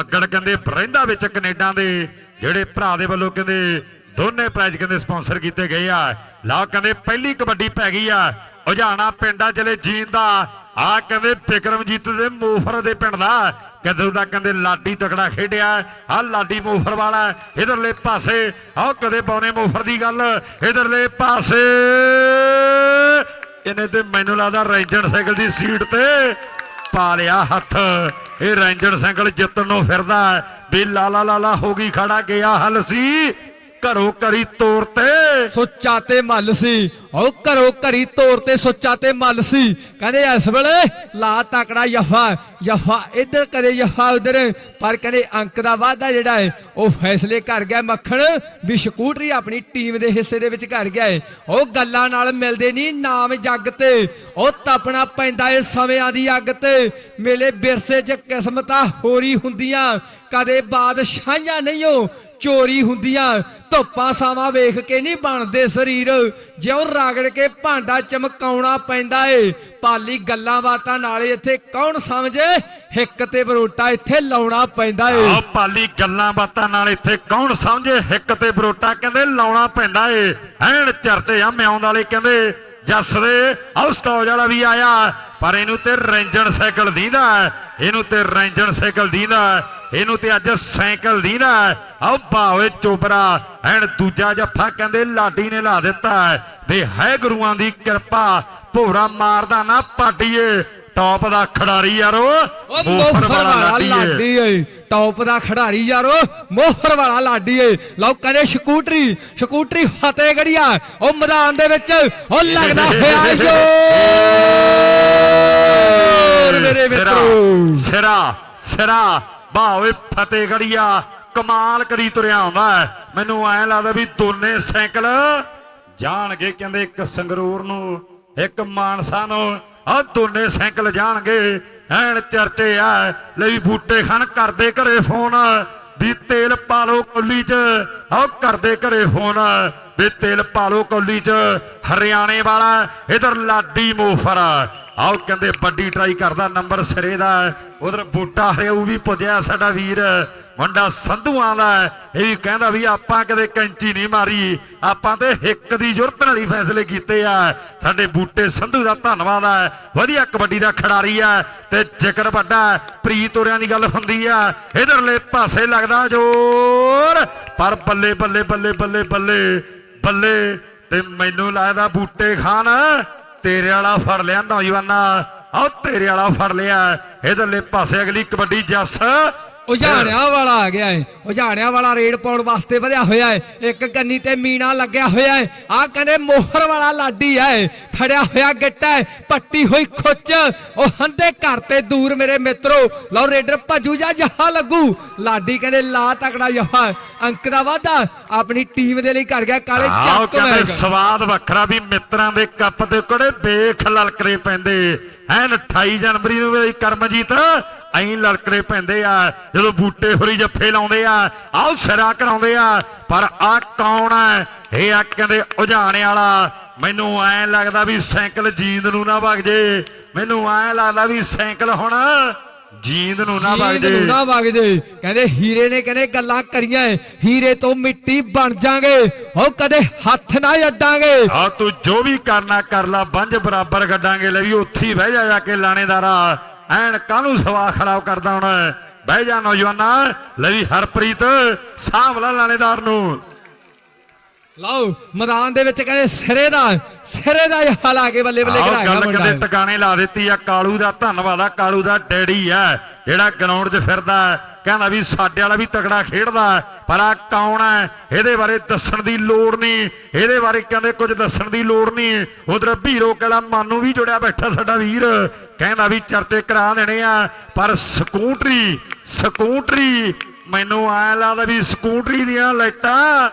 ਬੱਗੜ ਕਹਿੰਦੇ ਰਹਿੰਦਾ ਵਿੱਚ ਕੈਨੇਡਾ ਦੇ ਜਿਹੜੇ ਭਰਾ ਦੇ ਵੱਲੋਂ ਕਹਿੰਦੇ ਦੋਨੇ ਪ੍ਰਾਈਜ਼ ਕਹਿੰਦੇ ਸਪਾਂਸਰ ਕੀਤੇ ਗਏ ਆ। ਲਓ ਕਹਿੰਦੇ ਪਹਿਲੀ ਕਬੱਡੀ ਪੈ ਗਈ ਆ। ਉਝਾਣਾ ਪਿੰਡਾ ਚਲੇ ਜੀਨ ਦਾ। ਆ ਕਹਿੰਦੇ ਬਿਕਰਮਜੀਤ ਦੇ ਮੋਫਰ ਦੇ ਪਿੰਡ ਦਾ। ਕਦੋਂ ਦਾ ਕਹਿੰਦੇ ਲਾਡੀ ਤਕੜਾ ਖੇਡਿਆ। ਆ ਲਾਡੀ ਮੋਫਰ ਵਾਲਾ, ਇਧਰਲੇ ਪਾਸੇ। ਆਹ ਕਦੇ ਪੌਣੇ ਮੋਫਰ ਦੀ ਗੱਲ। ਇਧਰਲੇ ਪਾਸੇ। ਇਹਨੇ ਤੇ ਮੈਨੂੰ ਲੱਗਦਾ ਰੈਂਜਰ ਸਾਈਕਲ ਦੀ ਸੀਟ ਤੇ ਪਾ ਲਿਆ ਹੱਥ। ਇਹ ਰੈਂਜਰ ਸਾਈਕਲ ਜਿੱਤਣ ਨੂੰ ਫਿਰਦਾ ਵੀ ਲਾਲਾ ਲਾਲਾ ਹੋ ਗਈ ਖੜਾ ਗਿਆ ਹਲ ਸੀ ਘਰੋਂ ਕਰੀ ਤੋਰ ਤੇ। ਸੁੱਚਾ ਤੇ ਮੱਲ ਸੀ। ਉਹ ਘਰੋਂ ਘਰੀ ਤੋਰ ਤੇ ਸੁੱਚਾ ਤੇ ਮੱਲ ਸੀ। ਕਹਿੰਦੇ ਇਸ ਵੇਲੇ ਲਾ ਤਕੜਾ ਯਫਾ ਯਫਾ ਇੱਧਰ ਕਰੇ ਯਫਾ ਉਧਰ। ਪਰ ਕਹਿੰਦੇ ਅੰਕ ਦਾ ਵਾਅਦਾ ਜਿਹੜਾ ਹੈ, ਉਹ ਫੈਸਲੇ ਕਰ ਗਿਆ ਮੱਖਣ। ਵੀ ਸਕੂਟਰੀ ਆਪਣੀ ਟੀਮ ਦੇ ਹਿੱਸੇ ਦੇ ਵਿੱਚ ਕਰ ਗਿਆ ਹੈ। ਉਹ ਗੱਲਾਂ ਨਾਲ ਮਿਲਦੇ ਨਹੀਂ ਨਾਮ ਜੱਗ ਤੇ। ਉਹ ਤਪਣਾ ਪੈਂਦਾ ਏ ਸਮਿਆਂ ਦੀ ਅੱਗ ਤੇ। ਮੇਲੇ ਵਿਰਸੇ 'ਚ ਕਿਸਮਤਾਂ ਹੋਰੀ ਹੁੰਦੀਆਂ। ਕਦੇ ਬਾਦਸ਼ਾਹਾਂ ਨਹੀਂ ਹੋ ਚੋਰੀ ਹੁੰਦੀਆਂ। ਧੁੱਪਾਂ ਸਾਵਾਂ ਵੇਖ ਕੇ ਨਹੀਂ ਬਣਦੇ ਸਰੀਰ। ਜਿਉਂ ਰਾਗੜ ਕੇ ਭਾਂਡਾ ਚਮਕਾਉਣਾ ਪੈਂਦਾ ਏ। ਪਾਲੀ ਗੱਲਾਂ ਬਾਤਾਂ ਨਾਲੇ ਇੱਥੇ ਕੌਣ ਸਮਝੇ? ਹਿੱਕ ਤੇ ਬਰੋਟਾ ਇੱਥੇ ਲਾਉਣਾ ਪੈਂਦਾ ਏ। ਆ ਪਾਲੀ ਗੱਲਾਂ ਬਾਤਾਂ ਨਾਲ ਇੱਥੇ ਕੌਣ ਸਮਝੇ? ਹਿੱਕ ਤੇ ਬਰੋਟਾ ਕਹਿੰਦੇ ਲਾਉਣਾ ਪੈਂਦਾ ਏ। ਐਨ ਚਰਤੇ ਆ ਮਿਆਉਂਦ ਵਾਲੇ ਕਹਿੰਦੇ, ਜੱਸ ਦੇ ਆਉਸਟੌਜ ਵਾਲਾ ਵੀ ਆਇਆ। ਪਰ ਇਹਨੂੰ ਤੇ ਰੈਂਜਰ ਸਾਈਕਲ ਦੀਦਾ। ਇਹਨੂੰ ਤੇ ਰੈਂਜਰ ਸਾਈਕਲ ਦੀਦਾ। ਇਹਨੂੰ ਤੇ ਅੱਜ ਸਾਈਕਲ ਦੀਦਾ। ਆਹ ਬਾਵੇ ਚੋਬਰਾ ਐਨ ਦੂਜਾ ਜੱਫਾ ਕਹਿੰਦੇ ਲਾਡੀ ਨੇ ਲਾ ਦਿੱਤਾ ਵੀ ਹੈ ਗੁਰੂਆਂ ਦੀ ਕਿਰਪਾ ਭੋਰਾ ਮਾਰਦਾ ਨਾ ਪਾਟੀਏ। ਟੌਪ ਦਾ ਖਿਡਾਰੀ ਯਾਰੋ ਉਹ ਮੋਹਰ ਵਾਲਾ ਲਾਡੀ ਏ। ਟੌਪ ਦਾ ਖਿਡਾਰੀ ਯਾਰੋ ਮੋਹਰ ਵਾਲਾ ਲਾਡੀ ਏ। ਲਓ ਕਹਿੰਦੇ ਸਕੂਟਰੀ ਸਕੂਟਰੀ ਫਤਿਹਗੜੀਆ ਉਹ ਮੈਦਾਨ ਦੇ ਵਿੱਚ ਉਹ ਲੱਗਦਾ ਹੋਇਆ ਯੋਰ ਮੇਰੇ ਮਿੱਤਰੋ। ਸਿਰਾ ਸਿਰਾ ਬਾਵੇ ਫਤਿਹਗੜੀਆ ਕਮਾਲ ਕਰੀ ਤੁਰਿਆ ਆਉਂਦਾ ਮੈਨੂੰ ਐ ਲੱਗਦਾ ਵੀ ਦੋਨੇ ਸਾਈਕਲ ਜਾਣਗੇ, ਕਹਿੰਦੇ ਇੱਕ ਸੰਗਰੂਰ ਨੂੰ, ਇੱਕ ਮਾਨਸਾ ਨੂੰ। ਆ ਦੋਨੇ ਸਾਈਕਲ ਜਾਣਗੇ, ਐਨ ਚਰਚੇ ਆ ਲਈ ਬੂਟੇ ਖਾਨ ਕਰਦੇ ਘਰੇ ਫੋਨ, ਵੀ ਤੇਲ ਪਾ ਲਓ ਕੋਲੀ 'ਚ। ਆਹ ਕਰਦੇ ਘਰੇ ਫੋਨ, ਵੀ ਤੇਲ ਪਾ ਲਓ ਕੋਲੀ 'ਚ। ਹਰਿਆਣੇ ਵਾਲਾ, ਇਧਰ ਲਾਡੀ ਮੋਫਰ। ਆਓ ਕਹਿੰਦੇ, ਵੱਡੀ ਟਰਾਈ ਕਰਦਾ, ਨੰਬਰ ਸਿਰੇ ਦਾ। ਉਧਰ ਬੂਟਾ ਹਰਿਆਊ ਵੀ ਪੁੱਜਿਆ ਸਾਡਾ ਵੀਰ। ਮੁੰਡਾ ਸੰਧੂਆਂ ਦਾ ਇਹ ਵੀ ਕਹਿੰਦਾ ਵੀ ਆਪਾਂ ਕਦੇ ਕੈਂਚੀ ਨਹੀਂ ਮਾਰੀ, ਆਪਾਂ ਤੇ ਹਿੱਕ ਦੀ ਜ਼ਰੂਰਤ ਨਾਲ ਹੀ ਫੈਸਲੇ ਕੀਤੇ ਆ। ਸਾਡੇ ਬੂਟੇ ਸੰਧੂ ਦਾ ਧੰਨਵਾਦ ਹੈ ਵਧੀਆ ਕਬੱਡੀ ਦਾ ਖਿਡਾਰੀ ਆ ਤੇ ਜ਼ਿਕਰ ਵੱਡਾ ਪ੍ਰੀਤ ਹੋਰਿਆਂ ਦੀ ਗੱਲ ਹੁੰਦੀ ਆ। ਇਧਰਲੇ ਪਾਸੇ ਲੱਗਦਾ ਜ਼ੋਰ, ਪਰ ਬੱਲੇ ਬੱਲੇ ਬੱਲੇ ਬੱਲੇ ਬੱਲੇ ਬੱਲੇ ਤੇ ਮੈਨੂੰ ਲੱਗਦਾ ਬੂਟੇ ਖਾਨ ਤੇਰੇ ਵਾਲਾ ਫੜ ਲਿਆ ਨੌਜਵਾਨਾ। ਆਹ ਤੇਰੇ ਵਾਲਾ ਫੜ ਲਿਆ। ਇਧਰਲੇ ਪਾਸੇ ਅਗਲੀ ਕਬੱਡੀ ਜੱਸ ਉਝਾੜਿਆਂ ਵਾਲਾ ਆ ਗਿਆ ਏ। ਉਝਾੜਿਆਂ ਵਾਲਾ ਰੇਡ ਪਾਉਣ ਵਾਸਤੇ ਵਧਿਆ ਹੋਇਆ ਏ। ਇੱਕ ਕੰਨੀ ਤੇ ਮੀਣਾ ਲੱਗਿਆ ਹੋਇਆ ਏ। ਆ ਕਹਿੰਦੇ ਮੋਹਰ ਵਾਲਾ ਲਾਡੀ ਏ। ਫੜਿਆ ਹੋਇਆ ਗਿੱਟਾ ਏ। ਪੱਟੀ ਹੋਈ ਖੁੱਚ। ਉਹ ਹੰਦੇ ਘਰ ਤੇ ਦੂਰ ਮੇਰੇ ਮਿੱਤਰੋ। ਲਓ ਰੇਡਰ ਭੱਜੂ ਜਾ ਜਹਾ ਲੱਗੂ। ਲਾਡੀ ਕਹਿੰਦੇ ਲਾ ਤਕੜਾ ਜਹਾ। ਅੰਕ ਦਾ ਵਾਧਾ। ਆਪਣੀ ਟੀਮ ਦੇ ਲਈ ਕਰ ਗਿਆ ਕਾਲੇ ਚੱਕ ਹੋਇਆ ਸਵਾਦ ਵੱਖਰਾ ਵੀ ਮਿੱਤਰਾਂ ਦੇ ਕੱਪ ਦੇ ਕੋੜੇ ਬੇਖ ਲਲਕਰੇ ਪੈਂਦੇ। ਐਨ 28 ਜਨਵਰੀ ਨੂੰ ਕਰਮਜੀਤ ਐਂ ਲਲਕਰੇ ਪੈਂਦੇ ਆ ਜਦੋਂ ਬੂਟੇ ਹੋਰੀ ਜੱਫੇ ਲਾਉਂਦੇ ਆ ਆਹ ਸਿਰਾ ਕਰਾਉਂਦੇ ਆ ਪਰ ਆ ਕੌਣ ਆ? ਇਹ ਆ ਕਹਿੰਦੇ ਉਝਾਣੇ ਵਾਲਾ। ਮੈਨੂੰ ਐਂ ਲੱਗਦਾ ਵੀ ਸਾਈਕਲ ਜੀਂਦ ਨੂੰ ਨਾ ਵਗ ਜੇ। ਮੈਨੂੰ ਐਂ ਲੱਗਦਾ ਵੀ ਸਾਈਕਲ ਹੁਣ ਜੀਂਦ ਨੂੰ ਨਾ ਵਗ ਜੀਂਦ ਜੇ। ਨੂੰ ਨਾ ਵਗ ਜੇ। ਕਹਿੰਦੇ ਹੀਰੇ ਨੇ ਕਹਿੰਦੇ ਗੱਲਾਂ ਕਰੀਆਂ ਹੀਰੇ ਤੋਂ ਮਿੱਟੀ ਬਣ ਜਾਾਂਗੇ। ਉਹ ਕਦੇ ਹੱਥ ਨਾ ਅੱਡਾਂਗੇ। ਆ ਤੂੰ ਜੋ ਵੀ ਕਰਨਾ ਕਰ ਲਾ ਬੰਜ ਬਰਾਬਰ ਗੱਡਾਂਗੇ। ਲੈ ਵੀ ਉੱਥੇ ਹੀ ਬਹਿ ਜਾ ਜਾ ਕੇ ਲਾਣੇਦਾਰਾ। ਐਨ ਕਾਹਨੂੰ ਸਵਾ ਖਰਾਬ ਕਰਦਾ ਹੁਣ? ਬਹਿ ਜਾ ਨੌਜਵਾਨਾ ਲੈ ਵੀ ਹਰਪ੍ਰੀਤ ਸਾਂਭ ਲੈ ਲਾਣੇਦਾਰ ਨੂੰ। ਲਓ ਮੈਦਾਨ ਦੇ ਵਿੱਚ ਕਹਿੰਦੇ ਸਿਰੇ ਦਾ ਸਿਰੇ ਦਾ ਹਾਲ ਆ ਕੇ ਬੱਲੇ ਬੱਲੇ ਕਰਾਇਆ ਗੱਲ ਕਹਿੰਦੇ ਟਿਕਾਣੇ ਲਾ ਦਿੱਤੀ ਆ ਕਾਲੂ ਦਾ ਧੰਨਵਾਦ ਆ ਕਾਲੂ ਦਾ ਡੈਡੀ ਆ ਜਿਹੜਾ ਗਰਾਊਂਡ 'ਚ ਫਿਰਦਾ। ਕਹਿੰਦਾ ਵੀ ਸਾਡੇ ਵਾਲਾ ਵੀ ਤਗੜਾ ਖੇਡਦਾ ਪਰ ਆ ਕੌਣ ਹੈ ਇਹਦੇ ਬਾਰੇ ਦੱਸਣ ਦੀ ਲੋੜ ਨਹੀਂ। ਇਹਦੇ ਬਾਰੇ ਕਹਿੰਦੇ ਕੁਝ ਦੱਸਣ ਦੀ ਲੋੜ ਨਹੀਂ। ਉਧਰ ਭੀਰੋ ਕਲਾ ਮਾਨੂ ਵੀ ਜੁੜਿਆ ਬੈਠਾ ਸਾਡਾ ਵੀਰ। ਕਹਿੰਦਾ ਵੀ ਚਰਚੇ ਕਰਾ ਦੇਣੇ ਆ, ਪਰ ਸਕੂਟਰੀ ਸਕੂਟਰੀ, ਮੈਨੂੰ ਐ ਲੱਗਦਾ ਵੀ ਸਕੂਟਰੀ ਦੀਆਂ ਲਾਈਟਾਂ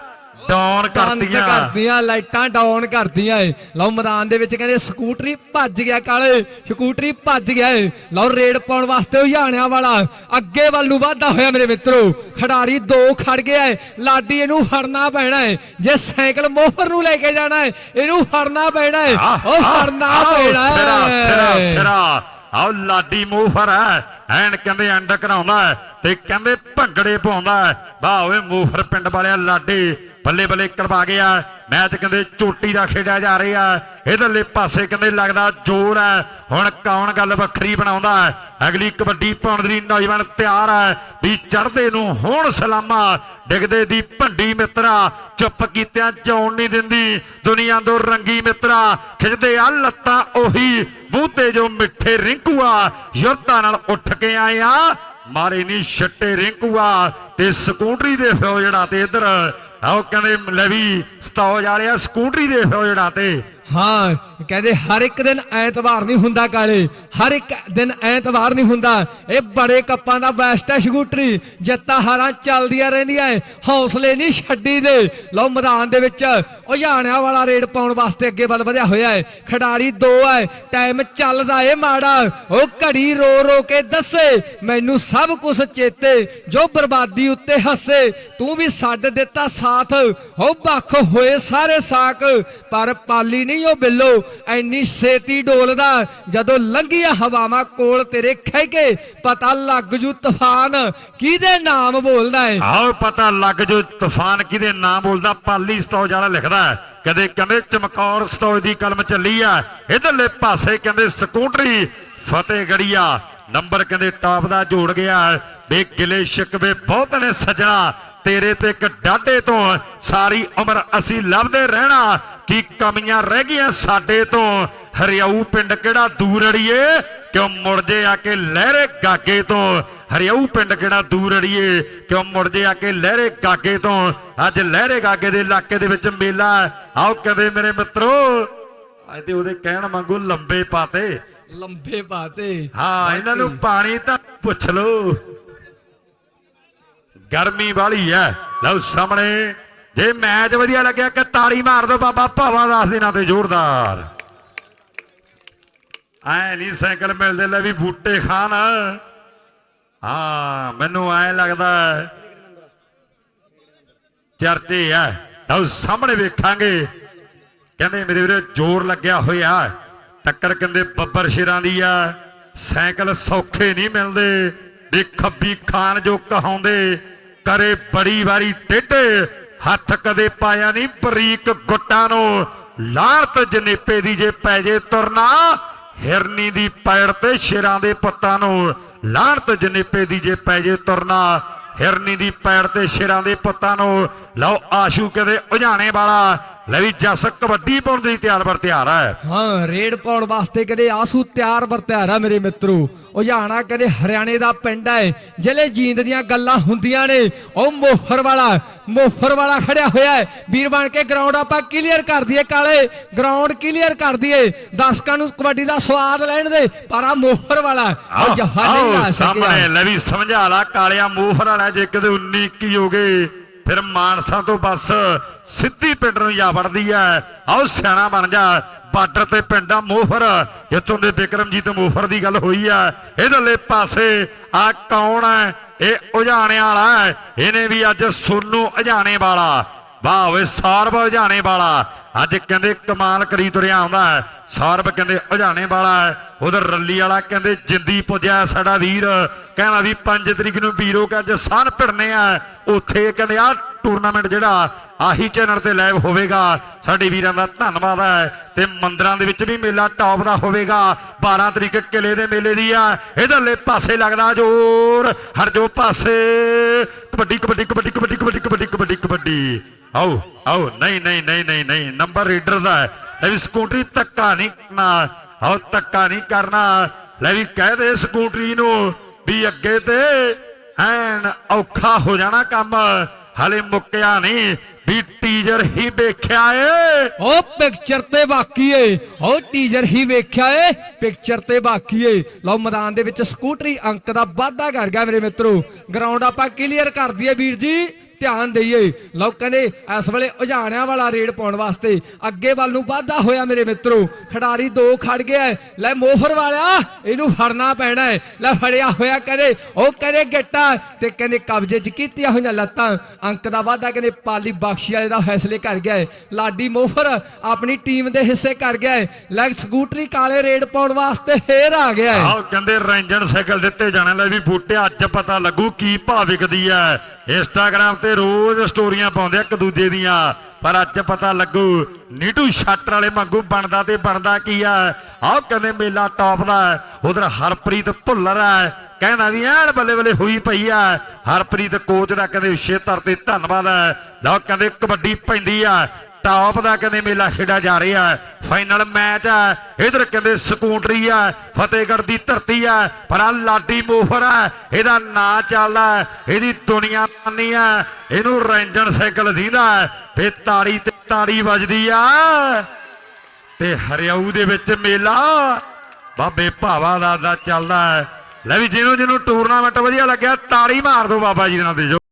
ਡਾਊਨ ਕਰਤੀਆਂ। ਕਰਦੀਆਂ ਲਾਈਟਾਂ ਡਾਊਨ ਕਰਦੀਆਂ ਏ। ਲਓ ਮੈਦਾਨ ਦੇ ਵਿੱਚ ਕਹਿੰਦੇ ਸਕੂਟਰੀ ਭੱਜ ਗਿਆ ਕਾਲੇ ਸਕੂਟਰੀ ਭੱਜ ਗਿਆ ਏ। ਲਓ ਰੇਡ ਪਾਉਣ ਵਾਸਤੇ ਹੁਜਾਣਿਆਂ ਵਾਲਾ। ਅੱਗੇ ਵੱਲ ਨੂੰ ਵਾਧਾ ਹੋਇਆ ਮੇਰੇ ਮਿੱਤਰੋ। ਖਿਡਾਰੀ ਦੋ ਖੜ ਗਿਆ ਏ। ਲਾਡੀ ਇਹਨੂੰ ਫੜਨਾ ਪੈਣਾ ਏ। ਜੇ ਸਾਈਕਲ ਮੋਹਰ ਨੂੰ ਲੈ ਕੇ ਜਾਣਾ ਏ ਇਹਨੂੰ ਫੜਨਾ ਪੈਣਾ ਏ। ਉਹ ਫੜਨਾ ਪੈਣਾ ਸਿਰਾ ਸਿਰਾ ਏ। ਸਿਰਾ। ਆਓ ਲਾਡੀ ਮੂਫਰ ਹੈ। ਐਨ ਕਹਿੰਦੇ ਅੰਡ ਕਰਾਉਂਦਾ ਤੇ ਕਹਿੰਦੇ ਭੰਗੜੇ ਪਾਉਂਦਾ। ਵਾਹ ਓਏ ਮੂਫਰ ਪਿੰਡ ਵਾਲਿਆ ਲਾਡੀ। ਬੱਲੇ ਬੱਲੇ ਕਰਵਾ ਗਿਆ ਮੈਚ ਕਹਿੰਦੇ ਚੋਟੀ ਦਾ ਖੇਡਿਆ ਜਾ ਰਿਹਾ। ਇਧਰਲੇ ਪਾਸੇ ਕਹਿੰਦੇ ਲੱਗਦਾ ਜ਼ੋਰ ਹੈ। ਹੁਣ ਕੌਣ ਗੱਲ ਵੱਖਰੀ ਬਣਾਉਂਦਾ ਅਗਲੀ ਕਬੱਡੀ ਪਾਉਣ ਦੀ ਨੌਜਵਾਨ ਤਿਆਰ ਹੈ। ਵੀ ਚੜਦੇ ਨੂੰ ਹੁਣ ਸਲਾਮਾ। ਡਿੱਗਦੇ ਦੀ ਭੰਡੀ ਮਿੱਤਰਾ। ਚੁੱਪ ਕੀਤਿਆਂ ਜਾਉਣ ਨਹੀਂ ਦਿੰਦੀ। ਦੁਨੀਆ ਤੋਂ ਰੰਗੀ ਮਿੱਤਰਾ। ਖਿੱਚਦੇ ਆ ਲੱਤਾਂ ਉਹੀ। ਮੂੰਹ ਤੇ ਜੋ ਮਿੱਠੇ ਰਿੰਕੂਆ। ਯੁਰਤਾ ਨਾਲ ਉੱਠ ਕੇ ਆਏ ਆ। ਮਾਰੇ ਨਹੀਂ ਛੱਟੇ ਰਿੰਕੂਆ। ਤੇ ਸਕੂਟਰੀ ਦੇ ਫਿਓ ਜਿਹੜਾ ਤੇ ਇਧਰ ਆਓ ਕਹਿੰਦੇ ਲੈ ਵੀ ਸਤੌਜ ਵਾਲਿਆ ਸਕੂਟਰੀ ਦੇ ਫਿਓ ਜਿਹੜਾ ਹਾਂ, ਕਹਿੰਦੇ ਹਰ ਇੱਕ ਦਿਨ ਐਤਵਾਰ ਨਹੀਂ ਹੁੰਦਾ ਕਾਲੇ, ਹਰ ਇੱਕ ਦਿਨ ਐਤਵਾਰ ਨਹੀਂ ਹੁੰਦਾ। ਇਹ ਬੜੇ ਕੱਪਾਂ ਦਾ ਬੈਸਟ ਹੈ ਸਕੂਟਰੀ, ਜੱਤਾ ਹਾਰਾਂ ਚੱਲਦੀਆਂ ਰਹਿੰਦੀਆਂ ਏ ਹੌਸਲੇ ਨਹੀਂ ਛੱਡੀ ਦੇ। ਲਓ ਮੈਦਾਨ ਦੇ ਵਿੱਚ ਉਝਾਣਿਆਂ ਵਾਲਾ ਰੇਡ ਪਾਉਣ ਵਾਸਤੇ ਅੱਗੇ ਵੱਲ ਵਧਿਆ ਹੋਇਆ ਹੈ ਖਿਡਾਰੀ ਦੋ ਹੈ ਟਾਈਮ ਚੱਲਦਾ ਏ ਮਾੜਾ। ਉਹ ਘੜੀ ਰੋ ਰੋ ਕੇ ਦੱਸੇ, ਮੈਨੂੰ ਸਭ ਕੁਝ ਚੇਤੇ, ਜੋ ਬਰਬਾਦੀ ਉੱਤੇ ਹੱਸੇ, ਤੂੰ ਵੀ ਛੱਡ ਦਿੱਤਾ ਸਾਥ। ਉਹ ਵੱਖ ਹੋਏ ਸਾਰੇ ਸਾਕ, ਪਰ ਪਾਲੀ ਨਹੀਂ ਉਹ ਬਿੱਲੋ, ਐਨੀ ਛੇਤੀ ਡੋਲਦਾ, ਜਦੋਂ ਲੰਘੀਆਂ ਹਵਾਵਾਂ ਕੋਲ ਤੇਰੇ ਖਹਿ ਪਤਾ ਲੱਗ ਜੂ ਤੂਫਾਨ ਕਿਹਦੇ ਨਾਮ ਬੋਲਦਾ ਏ? ਆਓ ਪਤਾ ਲੱਗ ਜੋ ਤੂਫਾਨ ਕਿਹਦੇ ਨਾਂ ਬੋਲਦਾ, ਪਾਲੀ ਸਤੌਜ ਵਾਲਾ ਲਿਖਦਾ ਕਦੇ ਕਹਿੰਦੇ ਚਮਕੌਰ ਸਤੌਜ ਦੀ ਕਲਮ ਚੱਲੀ ਆ, ਇਧਰਲੇ ਪਾਸੇ ਕਹਿੰਦੇ ਸਕੂਟਰੀ ਫਤਿਹਗੜੀਆ ਨੰਬਰ ਕਹਿੰਦੇ ਟਾਪ ਦਾ ਜੋੜ ਗਿਆ ਵੇ ਗਿਲੇ ਸ਼ਿਕਵੇ ਬਹੁਤ ਨੇ ਸਜਣਾ, ਤੇਰੇ ਤੇ ਇੱਕ ਡਾਢੇ ਤੋਂ ਸਾਰੀ ਉਮਰ ਅਸੀਂ ਲੱਭਦੇ ਰਹਿਣਾ। ਕੀ ਕਮੀਆਂ ਰਹਿ ਗਈਆਂ ਸਾਡੇ ਤੋਂ? ਹਰਿਆਊ ਪਿੰਡ ਕਿਹੜਾ ਦੂਰ ਅੜੀਏ? ਕਿਉਂ ਮੁੜ ਜੇ ਆ ਕੇ ਲਹਿਰੇ ਗਾਗੇ ਤੋਂ? ਹਰਿਆਊ ਪਿੰਡ ਕਿਹੜਾ ਦੂਰ ਅੜੀਏ? ਕਿਉਂ ਮੁੜ ਜੇ ਆ ਕੇ ਲਹਿਰੇ ਗਾਗੇ ਤੋਂ? ਅੱਜ ਲਹਿਰੇ ਗਾਗੇ ਦੇ ਇਲਾਕੇ ਦੇ ਵਿੱਚ ਮੇਲਾ। ਆਓ ਕਦੇ ਮੇਰੇ ਮਿੱਤਰੋ। ਅੱਜ ਤੇ ਉਹਦੇ ਕਹਿਣ ਵਾਂਗੂ ਲੰਬੇ ਪਾਤੇ। ਲੰਬੇ ਬਾਤੇ ਹਾਂ ਇਹਨਾਂ ਨੂੰ ਪਾਣੀ ਤਾਂ ਪੁੱਛ ਲਓ। ਗਰਮੀ ਵਾਲੀ ਹੈ। ਲਓ ਸਾਹਮਣੇ। ਜੇ ਮੈਚ ਵਧੀਆ ਲੱਗਿਆ ਕਿ ਤਾੜੀ ਮਾਰ ਦਿਓ ਬਾਬਾ, ਭਾਵਾ ਦਾਸ ਦੇ ਨਾਂ ਤੇ ਜ਼ੋਰਦਾਰ। ਐ ਨਹੀਂ ਸਾਈਕਲ ਮਿਲਦੇ ਲੈ ਵੀ ਬੂਟੇ ਖਾਨ ਹਾਂ, ਮੈਨੂੰ ਐ ਲੱਗਦਾ ਹੈ। ਚਰਚੇ ਆ ਲਓ ਸਾਹਮਣੇ ਵੇਖਾਂਗੇ। ਕਹਿੰਦੇ ਮੇਰੇ ਵੀਰੇ, ਜ਼ੋਰ ਲੱਗਿਆ ਹੋਇਆ ਟੱਕਰ ਕਹਿੰਦੇ ਬੱਬਰ ਸ਼ੇਰਾਂ ਦੀ ਆ। ਸਾਈਕਲ ਸੌਖੇ ਨਹੀਂ ਮਿਲਦੇ। ਵੀ ਖੱਬੀ ਖਾਨ ਜੋ ਕਹਾਉਂਦੇ, ਕਰੇ ਬੜੀ ਵਾਰੀ ਟੇਢੇ ਹੱਥ ਕਦੇ ਪਾਇਆ ਨਹੀਂ ਬਰੀਕ ਗੁੱਟਾਂ ਨੂੰ। ਲਾਹਰਤ ਜਨੇਪੇ ਦੀ ਜੇ ਪੈ ਜੇ ਤੁਰਨਾ, ਹਿਰਨੀ ਦੀ ਪੈੜ ਤੇ ਸ਼ੇਰਾਂ ਦੇ ਪੁੱਤਾਂ ਨੂੰ। ਲਾਹਰਤ ਜਨੇਪੇ ਦੀ ਜੇ ਪੈ ਜੇ ਤੁਰਨਾ, ਹਿਰਨੀ ਦੀ ਪੈੜ ਤੇ ਸ਼ੇਰਾਂ ਦੇ ਪੁੱਤਾਂ ਨੂੰ। ਲਓ ਆਸ਼ੂ ਕਦੇ ਉਝਾਣੇ ਵਾਲਾ। ਲੈ ਵੀ ਜਸ ਕਬੱਡੀ ਪਾਉਣ ਦੀ ਤਿਆਰ ਬਰ ਤਿਆਰ ਹੈ ਹਾਂ ਰੇਡ ਪਾਉਣ ਵਾਸਤੇ ਕਦੇ ਆਸੂ ਤਿਆਰ ਵਰਤਿਆਰ ਆ ਮੇਰੇ ਮਿੱਤਰੋ। ਉਝਾਣਾ ਕਦੇ ਹਰਿਆਣੇ ਦਾ ਪਿੰਡ ਹੈ ਜ਼ਿਲ੍ਹੇ ਜੀਂਦ ਦੀਆਂ ਗੱਲਾਂ ਹੁੰਦੀਆਂ ਨੇ। ਉਹ ਮੋਫਰ ਵਾਲਾ ਮੋਫਰ ਵਾਲਾ ਖੜਿਆ ਹੋਇਆ ਹੈ। ਵੀਰ ਬਣ ਕੇ ਗਰਾਊਂਡ ਆਪਾਂ ਕਲੀਅਰ ਕਰ ਦਈਏ ਕਾਲੇ। ਗਰਾਊਂਡ ਕਲੀਅਰ ਕਰ ਦਈਏ। ਦਰਸ਼ਕਾਂ ਨੂੰ ਕਬੱਡੀ ਦਾ ਸਵਾਦ ਲੈਣ ਦੇ। ਪਰ ਆ ਮੋਫਰ ਵਾਲਾ ਉਹ ਜਫਾ ਨਹੀਂ ਆਓ ਸਾਹਮਣੇ ਲੈ ਵੀ ਸਮਝਾ ਲਾ ਕਾਲਿਆ ਮੂਫਰ ਵਾਲਾ ਜੇ ਕਦੇ 19 21 ਹੋ ਗਏ। ਫਿਰ ਮਾਨਸਾ ਤੋਂ ਬੱਸ ਸਿੱਧੀ ਪਿੰਡ ਨੂੰ ਜਾ ਵੜਦੀ ਐ। ਆਓ ਸਿਆਣਾ ਬਣ ਜਾ। ਬਾਰਡਰ ਤੇ ਪਿੰਡ ਆ ਮੋਹਫਰ ਜਿੱਥੋਂ ਦੇ ਬਿਕਰਮਜੀਤ ਮੋਹਫਰ ਦੀ ਗੱਲ ਹੋਈ ਆ ਇਹਦਰਲੇ ਪਾਸੇ ਆ ਕੌਣ ਐ? ਇਹ ਉਝਾਣੇ ਵਾਲਾ ਇਹਨੇ ਵੀ ਅੱਜ ਸੋਨੂ ਉਝਾਣੇ ਵਾਲਾ। ਵਾਹ ਓਏ, ਸਾਰਬ ਉਝਾਣੇ ਵਾਲਾ। ਅੱਜ ਕਹਿੰਦੇ ਕਮਾਲ ਕਰੀ ਤੁਰਿਆ ਆਉਂਦਾ ਹੈ ਸਾਰਬ ਕਹਿੰਦੇ ਉਜਾਣੇ ਵਾਲਾ ਹੈ ਉਧਰ ਰੱਲੀ ਵਾਲਾ ਕਹਿੰਦੇ ਜਿੰਦੀ ਪੁੱਜਿਆ ਸਾਡਾ ਵੀਰ। ਕਹਿੰਦਾ ਵੀ 5 ਤਰੀਕ ਨੂੰ ਵੀਰੋ ਕਾ ਅੱਜ ਸਾਨ ਭਿੜਨੇ ਆ। ਉੱਥੇ ਕਹਿੰਦੇ ਆ ਟੂਰਨਾਮੈਂਟ ਜਿਹੜਾ ਆਹੀ ਚੈਨਲ ਤੇ ਲਾਈਵ ਹੋਵੇਗਾ। ਸਾਡੇ ਵੀਰਾਂ ਦਾ ਧੰਨਵਾਦ ਹੈ। ਤੇ ਮੰਦਰਾਂ ਦੇ ਵਿੱਚ ਵੀ ਮੇਲਾ ਟੌਪ ਦਾ ਹੋਵੇਗਾ। 12 ਤਰੀਕ ਕਿਲੇ ਦੇ ਮੇਲੇ ਦੀ ਆ। ਇਧਰਲੇ ਪਾਸੇ ਲੱਗਦਾ ਜੋਰ। ਹਰ ਜੋ ਪਾਸੇ। ਕਬੱਡੀ ਕਬੱਡੀ ਕਬੱਡੀ ਕਬੱਡੀ ਕਬੱਡੀ ਕਬੱਡੀ ਕਬੱਡੀ ਕਬੱਡੀ। ਆਓ ਆਓ। ਨਹੀਂ ਨਹੀਂ ਨਹੀਂ ਨਹੀਂ ਨਹੀਂ। ਨੰਬਰ ਰੀਡਰ ਦਾ ਹੈ। ਲੈ ਵੀ ਸਕੂਟਰੀ ਧੱਕਾ ਨਹੀਂ ਕਰਨਾ। ਆਓ, ਧੱਕਾ ਨਹੀਂ ਕਰਨਾ। ਲੈ ਵੀ ਕਹਿ ਦੇ ਸਕੂਟਰੀ ਨੂੰ ਵੀ ਅੱਗੇ ਤੇ ਐਨ ਔਖਾ ਹੋ ਜਾਣਾ ਕੰਮ। ਹਲੇ ਮੁੱਕਿਆ ਨਹੀਂ। ਵੀ ਟੀਜਰ ਹੀ ਵੇਖਿਆ ਏ। ਉਹ ਪਿਕਚਰ ਤੇ ਬਾਕੀ ਏ। ਉਹ ਟੀਜ਼ਰ ਹੀ ਵੇਖਿਆ ਏ। ਪਿਕਚਰ ਤੇ ਬਾਕੀ ਏ। ਲਓ ਮੈਦਾਨ ਦੇ ਵਿੱਚ ਸਕੂਟਰੀ ਅੰਕ ਦਾ ਵਾਧਾ ਕਰ ਗਿਆ ਮੇਰੇ ਮਿੱਤਰੋ। ਗਰਾਊਂਡ ਆਪਾਂ ਕਲੀਅਰ ਕਰ ਦਈਏ ਵੀਰ ਜੀ। ਧਿਆਨ ਦਈਏ। ਲਓ ਕਹਿੰਦੇ, ਇਸ ਵੇਲੇ ਉਝਾਣਿਆਂ ਵਾਲਾ ਰੇਡ ਪਾਉਣ ਵਾਸਤੇ ਅੱਗੇ ਵੱਲ ਨੂੰ ਵਾਧਾ ਹੋਇਆ ਮੇਰੇ ਮਿੱਤਰੋ। ਖਿਡਾਰੀ ਦੋ ਖੜ ਗਿਆ ਲੈ ਮੋਫਰ ਵਾਲਿਆ, ਇਹਨੂੰ ਫੜਨਾ ਪੈਣਾ ਹੈ। ਲੈ ਫੜਿਆ ਹੋਇਆ ਕਹਿੰਦੇ, ਉਹ ਕਹਿੰਦੇ ਗਿੱਟਾ ਤੇ ਕਹਿੰਦੇ ਕਬਜ਼ੇ 'ਚ ਕੀਤੀਆਂ ਹੋਈਆਂ ਲੱਤਾਂ। ਅੰਕ ਦਾ ਵਾਧਾ ਕਹਿੰਦੇ ਪਾਲੀ ਬਖਸ਼ੀ ਵਾਲੇ ਦਾ ਫੈਸਲੇ ਕਰ ਗਿਆ ਲਾਡੀ ਮੋਫਰ ਆਪਣੀ ਟੀਮ ਦੇ ਹਿੱਸੇ ਕਰ ਗਿਆ ਲੈ ਸਕੂਟਰੀ ਕਾਲੇ ਰੇਡ ਪਾਉਣ ਵਾਸਤੇ ਫੇਰ ਆ ਗਿਆ ਆਹ ਕਹਿੰਦੇ ਰੈਂਜਨ ਸਾਈਕਲ ਦਿੱਤੇ ਜਾਣੇ, ਲੈ ਵੀ ਬੂਟੇ, ਅੱਜ ਪਤਾ ਲੱਗੂ ਕੀ ਭਾਅ ਵਿਕਦੀ ਹੈ। ਇੰਸਟਾਗ੍ਰam ਤੇ ਰੋਜ਼ ਸਟੋਰੀਆਂ ਪਾਉਂਦੇ ਇੱਕ ਦੂਜੇ ਦੀਆਂ। ਪਰ ਅੱਜ ਪਤਾ ਲੱਗੂ, ਨੀਟੂ ਸ਼ਟਰ ਵਾਲੇ ਵਾਂਗੂ ਬਣਦਾ ਤੇ ਬਣਦਾ ਕੀ ਆ? ਆਹ ਕਹਿੰਦੇ ਮੇਲਾ ਟੌਪ ਦਾ ਉਧਰ ਹਰਪ੍ਰੀਤ ਭੁੱਲਰ ਹੈ। ਕਹਿੰਦਾ ਵੀ ਐਨ ਬੱਲੇ ਬੱਲੇ ਹੋਈ ਪਈ ਆ। ਹਰਪ੍ਰੀਤ ਕੋਚ ਦਾ ਕਹਿੰਦੇ ਛੇਤਰ ਤੇ ਧੰਨਵਾਦ ਹੈ। ਲਓ ਕਹਿੰਦੇ ਕਬੱਡੀ ਪੈਂਦੀ ਆ। ਟਾਪ ਦਾ ਕਹਿੰਦੇ ਮੇਲਾ ਖੇਡਿਆ ਜਾ ਰਿਹਾ ਫਾਈਨਲ ਮੈਚ ਹੈ। ਇਧਰ ਕਹਿੰਦੇ ਸਕੂਟਰੀ ਆ ਫਤਿਹਗੜ੍ਹ ਦੀ ਧਰਤੀ ਆ ਪਰ ਆ ਲਾਡੀ ਮੋਫਰ ਆ ਇਹਦਾ ਨਾਂ ਚੱਲਦਾ ਹੈ, ਇਹਦੀ ਦੁਨੀਆ ਮੰਨੀ ਆ ਇਹਨੂੰ ਰੈਂਜਨ ਸਾਈਕਲ ਦੀਦਾ ਫੇ ਤਾੜੀ ਤੇ ਤਾੜੀ ਵੱਜਦੀ ਆ। ਤੇ ਹਰਿਆਊ ਦੇ ਵਿੱਚ ਮੇਲਾ। ਬਾਬੇ ਭਾਵਾ ਦਾ ਦਾ ਚੱਲਦਾ ਹੈ। ਲੈ ਵੀ ਜਿਹਨੂੰ ਜਿਹਨੂੰ ਟੂਰਨਾਮੈਂਟ ਵਧੀਆ ਲੱਗਿਆ ਤਾੜੀ ਮਾਰ ਦਿਓ ਬਾਬਾ ਜੀ ਨਾਲ ਦੇ ਜੋ।